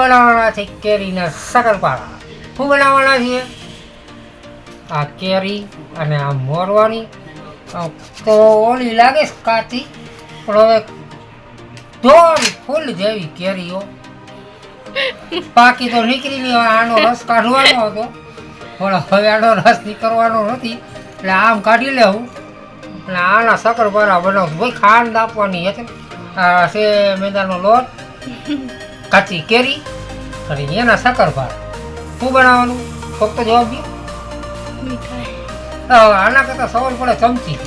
બનાવવાના છે કેરીના શકરપારા શું બનાવવાના છે આ કેરી અને આ મોરવાની. તો ઓલી લાગે કાચી, પણ હવે દોડ ફૂલ જેવી કેરીઓ પાકી તો નીકળી ગયો આનો રસ કાઢવાનો હતો. પણ હવે આનો રસ નીકળવાનો નથી. એટલે આમ કાઢી લેવું. એટલે આના શક્કરપારા બનાવું ભાઈ ખાંડ આપવાની હતી. આ છે મેદાનો લોટ. કાચી કેરી અને એના શક્કરપારા શું બનાવવાનું? ફક્ત જવાબ દો. આના કરતાં સવાલ પડે ચમચી.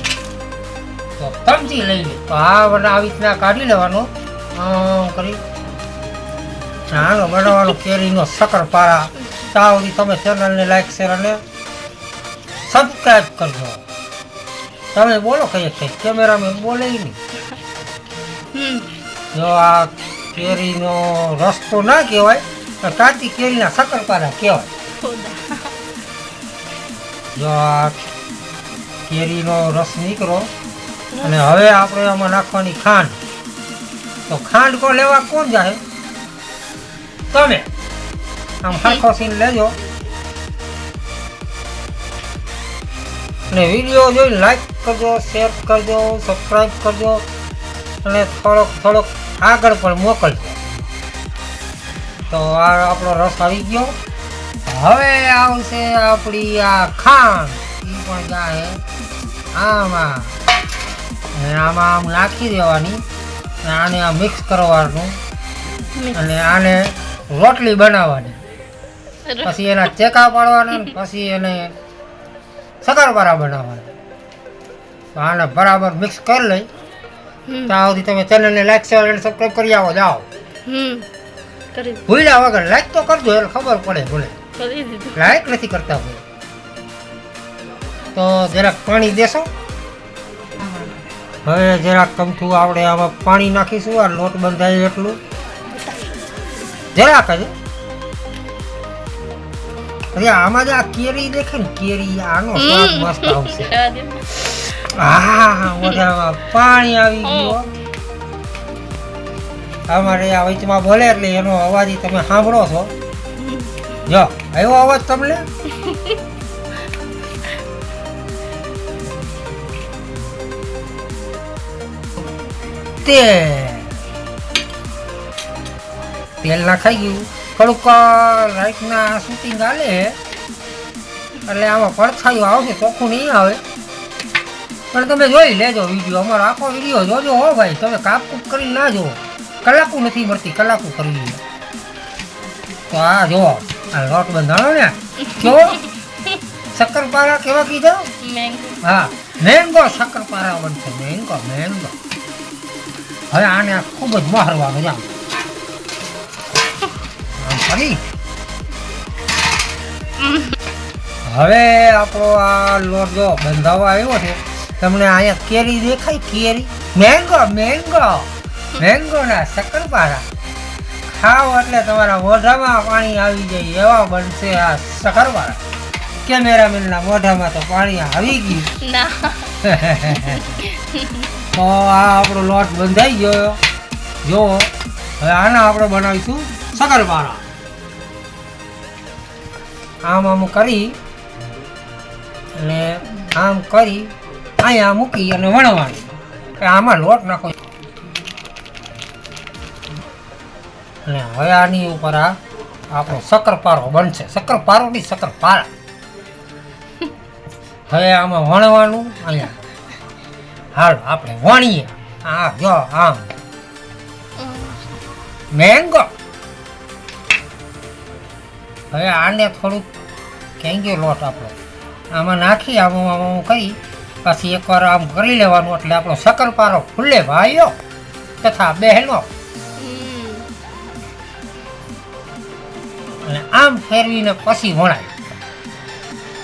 તો ચમચી લઈ લે. તો આ મને આવી રીતના કાઢી લેવાનો. કરી. આનો બનાવવાનો કેરીનો શક્કરપારા ત્યાં સુધી તમે ચેનલને લાઈક શેર અને સબસ્ક્રાઈબ કરજો. તમે બોલો કઈ કઈ? કેમેરામેન બોલે નહીં. જો આ કેરીનો રસ તો ના કહેવાય પણ કાચી કેરીના શક્કરપારા કહેવાય. જો કેરીનો રસ નીકળો અને હવે આપણે આમાં નાખવાની ખાંડ. તો ખાંડ કો લેવા કોણ જાય તમે. આમ સરખો સીન લેજો. અને વીડિયો જોઈ લાઈક કરજો શેર કરજો સબસ્ક્રાઈબ કરજો અને થોડોક થોડોક આગળ પણ મોકલજો તો આ આપણો રસ આવી ગયો. હવે આવશે આપણી આ ખાંડ એ પણ જાય આમાં. આમાં આમ નાખી દેવાની. આને આ મિક્સ કરવાનું. અને આને રોટલી બનાવવાની. પછી એના ચેકા પાડવાના પછી એને શક્કરપારા બનાવવાના. તો આને બરાબર મિક્સ કરી લઈ. ત્યાં સુધી તમે ચેનલને લાઈક શેર અને સબસ્ક્રાઈબ કરી આવો જાઓ. હમ. કરી ભૂલ્યા વગર લાઈક તો કરજો એટલે ખબર પડે ભૂલે. લાઈક નથી કરતા ભૂલે. તો જરાક પાણી દેશો. હવે જરાક કમથું આપણે આમાં પાણી નાખીશું આ લોટ બંધાય એટલું. જરાક જ. અરે આમાં જે આ કેરી દેખે ને કેરી આનો સ્વાદ મસ્ત આવશે. આહા મોઢામાં પાણી આવી ગયું અમારે આ વચમાં બોલે એટલે એનો અવાજ તમે સાંભળો છો. જો, આવ્યો અવાજ તમને? તે તેલ ગયું. થોડુંક રાઈટના શૂટિંગ હાલે. એટલે આમાં પડછાયું આવશે, ચોખ્ખું નહીં આવે. પણ તમે જોઈ લેજો વીડિયો. અમારો આખો વીડિયો જોજો હો ભાઈ. તમે કાપ કૂપ કરીને ના જુઓ. કલાકુ નથી મળતી કલાકુ કરવી તો આ જો આ લોટ બંધાણો ને. જો શક્કરપારા કેવા કીધો? હા મેંગો શક્કરપારા બનશે. મેંગો મેંગો હવે આને ખૂબ જ મહારવાનું જામ આમ. કરી. હવે આપણો આ લોટ જો બંધાવવા આવ્યો છે. તમને અહીંયા કેરી દેખાય કેરી. Mango mango. મેંગોના શક્કરપારા. ખાઓ એટલે તમારા મોઢામાં પાણી આવી જાય એવા બનશે આ શક્કરપારા. કેમેરામેનના મોઢામાં તો પાણી આવી ગયું. તો આ આપણો લોટ બંધાઈ ગયો. જો હવે આના આપણે બનાવીશું શક્કરપારા. આમ આમ કરી અને આમ કરી અહીંયા મૂકી અને વણવાનું. આમાં લોટ નાખો. અને હવે આની ઉપર આ આપણો શક્કરપારો બનશે. શક્કરપારો નહીં, શક્કરપારા. હવે આમાં વણવાનું અહીંયા. હાલ, આપણે વણીએ. આ જો, આમ. મેંગો. હવે આને થોડુંક કેંગ્યો લોટ આપણો. આમાં નાખી, આમાં, આમ કરી. પછી એકવાર આમ કરી લેવાનું એટલે આપણો શકરપારો ફૂલે ભાઈઓ તથા બહેનો. અને આમ ફેરવીને પછી વણાય.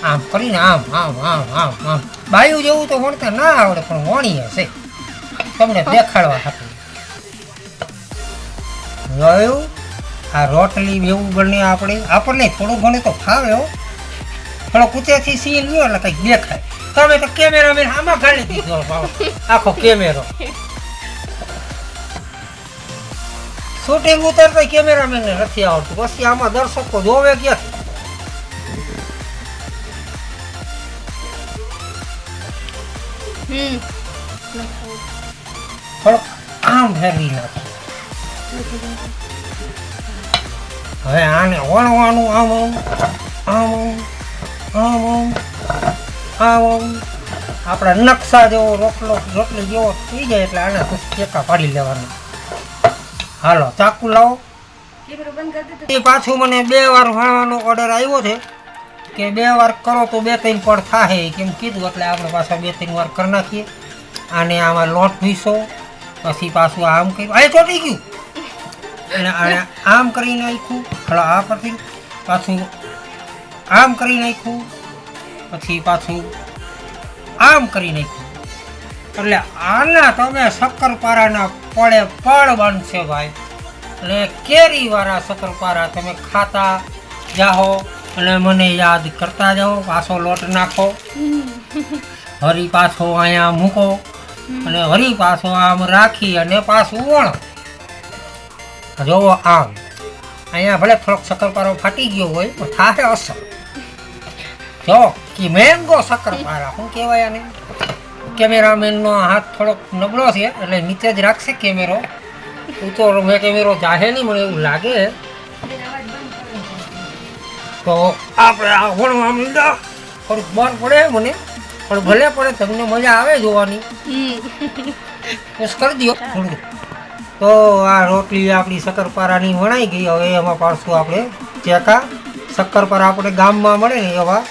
આમ કરીને આમ આમ આમ આમ આમ. બાયું જેવું તો વણતા ના આવડે, પણ વણી હશે તમને દેખાડવા હતું જોયું? આ રોટલી એવું બને આપણે. આપણને થોડું ઘણું તો ફાવે હો. થોડો કૂચેથી સીલ લ્યો એટલે કંઈક દેખાય. તમે તો કેમેરામેન આમાં ગાળી દીધો. આખો કેમેરો. શૂટિંગ ઉતારતા કેમેરામેનને નથી આવડતું પછી આમાં દર્શકો જોવે ક્યાંથી થોડોક આમ ફેરવી નાખો. હવે આને વણવાનું આમ આમ આમ આમ. આમ આપણા નકશા જેવો રોટલો રોટલો જેવો થઈ જાય એટલે આને ટેકા પાડી લેવાના. હાલો ચાકુ લાવો. એ પાછું મને બે વાર ભણવાનો ઓર્ડર આવ્યો છે કે બે વાર કરો તો બે ત્રણ પણ થાય કેમ કીધું એટલે આપણે પાછા બે ત્રણ વાર કરી નાખીએ. આને આમાં લોટ ભીસો પછી પાછું આમ કર્યું. આ ચોટી ગયું. અને આને આમ કરી નાખ્યું. હલો આ પછી પાછું આમ કરી નાખ્યું. પછી પાછું આમ કરી નાખ્યું. એટલે આના તમે શક્કરપારાના પડે પડ બનશે ભાઈ. અને કેરીવાળા શક્કરપારા તમે ખાતા જાઓ અને મને યાદ કરતા જાઓ, પાછો લોટ નાખો. વરી પાછો અહીંયા મૂકો અને વરી પાછો આમ રાખી અને પાછું વણો. જોવો આમ. અહીંયા ભલે થોડોક શક્કરપારો ફાટી ગયો હોય, પણ થાય અસર. જો. કે મેંગો શક્કરપારા શું કહેવાય આને? કેમેરામેનનો હાથ થોડોક નબળો છે એટલે નીચે જ રાખશે કેમેરો. ઊંચો મેં કેમેરો જાહે નહીં મને એવું લાગે. તો આપણે આ વણવા માંડ્યા. થોડુંક બહાર પડે મને પણ ભલે પડે તમને મજા આવે જોવાની. બસ કરી દો થોડું તો આ રોટલી આપણી શક્કરપારાની વણાઈ ગઈ હવે એમાં પાડશું આપણે ચેકા. શક્કરપારા આપણે ગામમાં મળે ને એવા.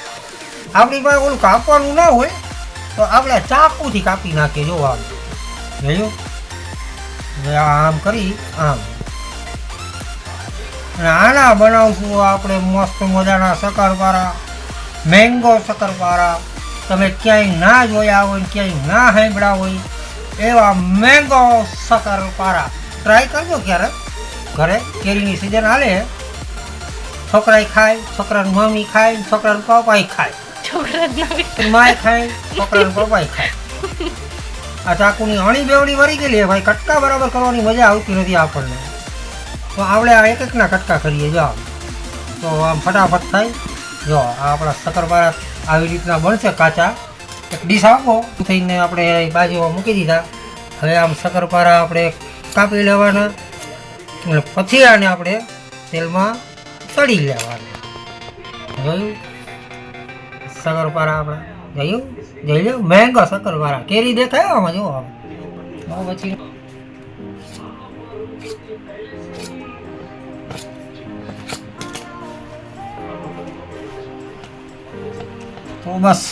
આપણી પાસે ઓલું કાપવાનું ના હોય, તો આપણે ચાકુથી કાપી નાખીએ જો આમ જોયું? આમ કરી, આમ. અને આના બનાવશું આપણે મસ્ત મજાના શક્કરપારા મેંગો શક્કરપારા. તમે ક્યાંય ના જોયા હોય ક્યાંય ના સાંભળ્યા હોય, એવા મેંગો શક્કરપારા. ટ્રાય કરજો ક્યારેક ઘરે કેરીની સિઝન હાલે. છોકરાય ખાય, છોકરાની મમ્મી ખાય, છોકરાનું પપ્પાએ ખાય. માય ખાય, છોકરાનું પપ્પાય ખાય. આ ચાકુની હણી બેવડી વળી ગયેલી ભાઈ, કટકા બરાબર કરવાની મજા આવતી નથી આપણને. તો આપણે આ એક એકના કટકા કરીએ, જો. તો આમ ફટાફટ થાય. જો, આ આપણા શક્કરપારા આવી રીતના બનશે કાચા. એક ડીશ આપો. થઈને આપણે બાજુમાં મૂકી દીધા. હવે આમ શક્કરપારા આપણે કાપી લેવાના. અને પછી આને આપણે તેલમાં તળી લેવાના. જોયું? શક્કરપારા આપણા. જોયું જઈ લો મેંગો શક્કરપારા કેરી દેખાય આમાં? જુઓ આમ. પછી તો બસ.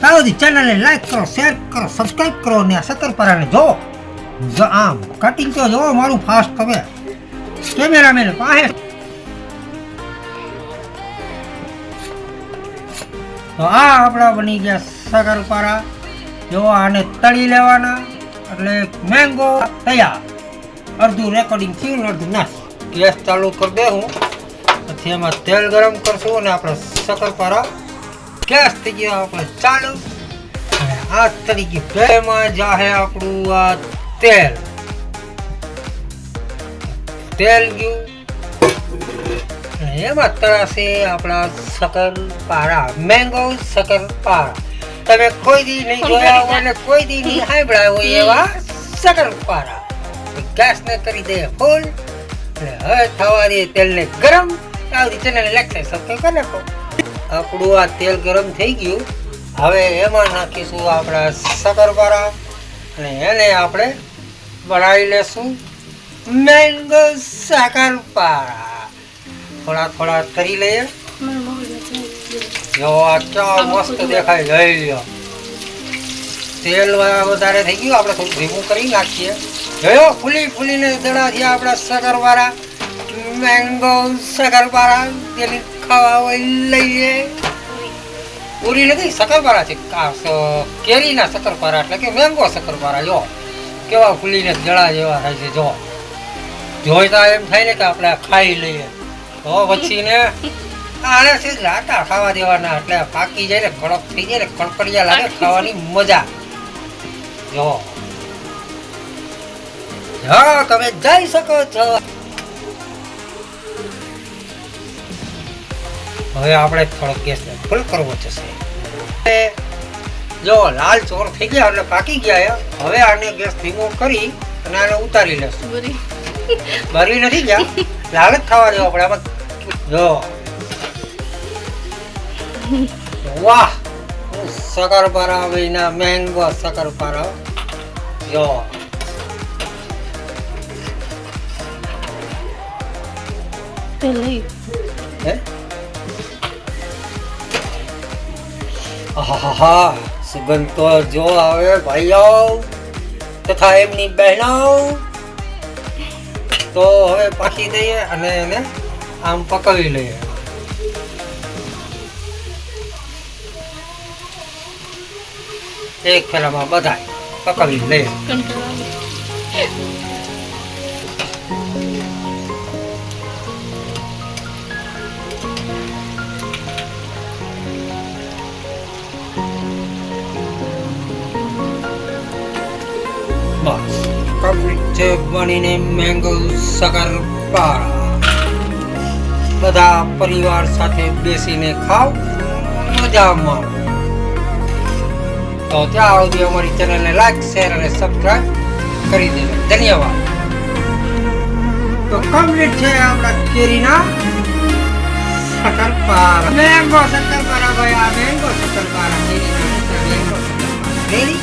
તાવજી ચેનલને લાઈક કરો શેર કરો સબસ્ક્રાઈબ કરો ને આ શક્કરપારાને જો. આમ. કટિંગ તો જો, મારું ફાસ્ટ તમે કેમેરામેન પાસે તો આ આપણા બની ગયા સગરપારા. જો આને તળી લેવાના, એટલે મેંગો તૈયાર. અડધું રેકોર્ડિંગ થયું, અડધું નાશ. ગેસ ચાલુ કરી દે હું. પછી એમાં તેલ ગરમ કરશું અને આપણે સકરપારા ગેસ થઈ ગયો, આપણે ચાલુ. અને આ તરીકે બેમાં જાહે આપણું આ તેલ. તેલ ગયું. એમાં છે આપણા શકરપારા મેંગો શકરપારા તમે કોઈ દી નહીં જોયા હોય ને કોઈ દી નહીં સાંભળ્યા હોય એવા શકરપારા ગેસને કરી દે ફૂલ અને હવે થવા દે તેલને ગરમ. આવતી ચેનલને લેખે સબસ્ક્રાઈબ કરી નાખો. આપણું આ તેલ ગરમ થઈ ગયું. હવે એમાં નાખીશું આપણા શકરપારા અને એને આપણે બનાવી લેશું. મેંગો શક્કરપારા થોડા થોડા કરી લઈએ. જો કેવા મસ્ત દેખાય લઈ લ્યો. તેલ વધારે થઈ ગયું આપણે થોડું ભેગું કરી નાખીએ. જોયો? ફૂલી ફૂલીને દડા થયા આપણા શક્કરપારા મેંગો શક્કરપારા તેની ખાવા હોય લઈએ. પૂરી નથી શક્કરપારા છે. કેરીના શક્કરપારા એટલે કે મેંગો શક્કરપારા જો. કેવા ફૂલીને જળા જેવા થાય છે જો. જોઈતા એમ થાય ને કે આપણે ખાઈ લઈએ. તો પછી ને આને છે લાટા ખાવા દેવાના એટલે પાકી જાય ને કડક થઈ જાય ને કડકડિયા લાગે ખાવાની મજા. જો. હા તમે જઈ શકો છો. હવે આપણે થોડો ગેસ ફૂલ કરવો જશે. જો લાલ ચોર થઈ ગયા એટલે પાકી ગયા. હવે આને ગેસ ધીમો કરી અને આને ઉતારી લેશું. બરી. બરી નથી ગયા. લાલ જ થવા દેવા આપણે આમાં જો. વાહ. હું શકરપારા વિના મેંગો શકરપારા જો. પેલી હે? આહાહા સુગંધ તો જો આવે ભાઈઓ. તથા એમની બહેનો. તો હવે પાકી દઈએ અને એને આમ પકવી લઈએ. એક ફેલામાં બધા પકવી લઈએ બસ. કમ્પ્લીટ છે બનીને મેંગો શકરપારા બધા પરિવાર સાથે બેસીને ખાવ મજા માણો તો ત્યાં સુધી અમારી ચેનલને લાઈક શેર અને સબસ્ક્રાઈબ કરી દેજો. ધન્યવાદ. તો કમ્પ્લીટ છે આપણા કેરીના શકરપારા મેંગો શકરપારા ભાઈ, આ મેંગો શકરપારા કેરીના. રેડી